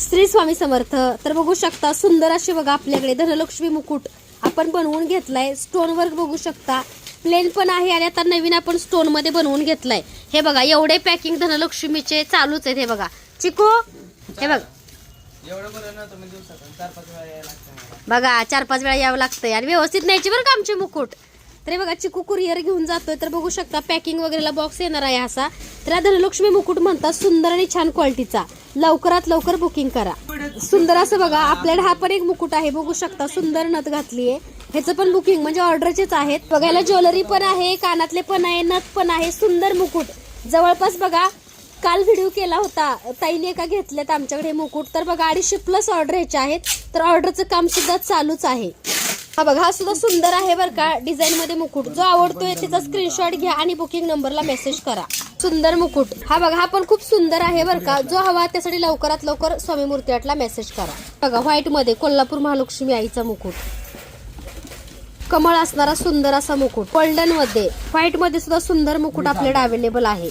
श्री स्वामी समर्थ तर बघू शकता सुंदर असे बघा आपल्याकडे धनलक्ष्मी मुकुट आपण बनवून घेतलाय. स्टोन वर्क बघू शकता. प्लेन पण आहे आणि आता नवीन आपण स्टोनमध्ये बनवून घेतलाय. हे बघा एवढे पॅकिंग धनलक्ष्मीचे चालूच आहेत. हे बघा. चिकू हे बघ. बघा चार पाच वेळा यावं लागतंय आणि व्यवस्थित न्यायची बरं का आमचे मुकुट. तर हे बघा चिकू कुरिअर घेऊन जातोय. तर बघू शकता पॅकिंग वगैरेला बॉक्स येणार आहे असा. तर धनलक्ष्मी मुकुट म्हणतात सुंदर आणि छान क्वालिटीचा लवकरात लवकर बुकिंग करा. सुंदर असं बघा आपल्याकडे हा पण एक मुकुट आहे बघू शकता. सुंदर नथ घातली आहे ह्याचं पण बुकिंग म्हणजे ऑर्डरचेच आहेत. बघायला ज्वेलरी पण आहे कानातले पण आहे नथ पण आहे सुंदर मुकुट. जवळपास बघा काल व्हिडिओ केला होता. ताईने एका घेतल्यात आमच्याकडे मुकुट. तर बघा अडीचशे प्लस ऑर्डर ह्याचे आहेत. तर ऑर्डरचं काम सुद्धा चालूच आहे. हा बघा हा सुद्धा सुंदर आहे बरं का डिझाईन मध्ये मुकुट. जो आवडतोय त्याचा स्क्रीनशॉट घ्या आणि बुकिंग नंबरला मेसेज करा. सुंदर मुकुट. हा बघा हा पण खूप सुंदर आहे बरं का. जो हवा त्यासाठी लवकरात लवकर स्वामी मूर्तीआटला मेसेज करा. बघा व्हाईटमध्ये कोल्हापूर महालक्ष्मी आईचा मुकुट. कमळ असणारा सुंदर असा मुकुट. गोल्डनमध्ये. व्हाईटमध्ये सुद्धा सुंदर मुकुट आपल्याकडे अवेलेबल आहे.